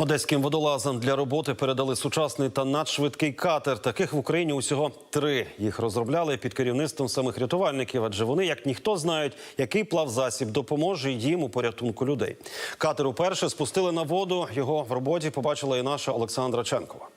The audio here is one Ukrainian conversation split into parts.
Одеським водолазам для роботи передали сучасний та надшвидкий катер. Таких в Україні усього три. Їх розробляли під керівництвом самих рятувальників, адже вони, як ніхто, знають, який плавзасіб допоможе їм у порятунку людей. Катер уперше спустили на воду. Його в роботі побачила і наша Олександра Ченкова.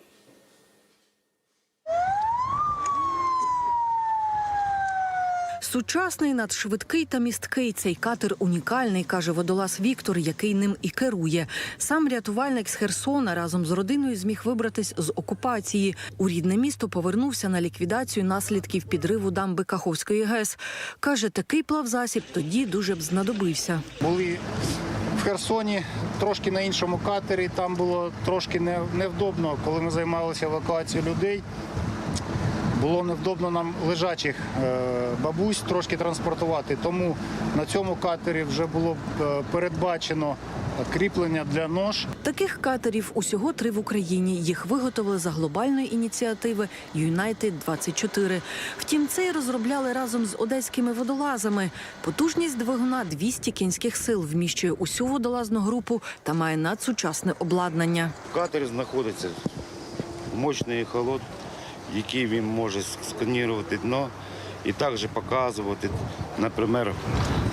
Сучасний, надшвидкий та місткий цей катер унікальний, каже водолаз Віктор, який ним і керує. Сам рятувальник з Херсона разом з родиною зміг вибратись з окупації. У рідне місто повернувся на ліквідацію наслідків підриву дамби Каховської ГЕС. Каже, такий плавзасіб тоді дуже б знадобився. Були в Херсоні трошки на іншому катері. Там було трошки невдобно, коли ми займалися евакуацією людей. Було невдобно нам лежачих е, бабусь трошки транспортувати. Тому на цьому катері вже було е, передбачено кріплення для нож. Таких катерів усього три в Україні. Їх виготовили за глобальної ініціативи United 24 Втім, цей розробляли разом з одеськими водолазами. Потужність двигуна 200 кінських сил вміщує усю водолазну групу та має надсучасне обладнання. В катері знаходиться мощний холод, який він може сканувати дно і також показувати, наприклад,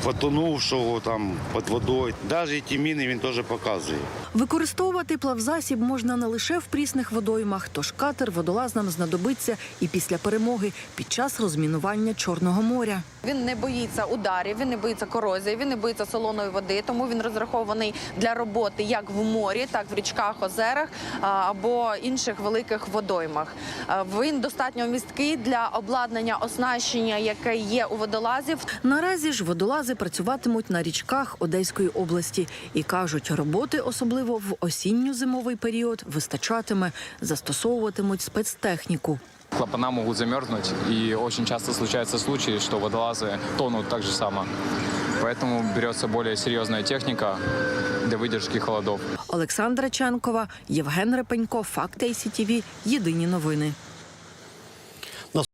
потонувшого там під водою. Навіть ті міни він теж показує. Використовувати плавзасіб можна не лише в прісних водоймах, тож катер водолазнам знадобиться і після перемоги під час розмінування Чорного моря. Він не боїться ударів, він не боїться корозії, він не боїться солоної води, тому він розрахований для роботи як в морі, так в річках, озерах або інших великих водоймах. Він достатньо місткий для обладнання оснащення, яке є у водолазів. Наразі ж водолази працюватимуть на річках Одеської області і кажуть, роботи, особливо в осінньо-зимовий період, вистачатиме, застосовуватимуть спецтехніку. Клапана могут замерзнуть, и очень часто случаются случаи, что водолазы тонут так же само. Поэтому берется более серьезная техника для выдержки холодов. Олександра Ченкова, Євген Репенько, Факти ICTV, Єдині новини.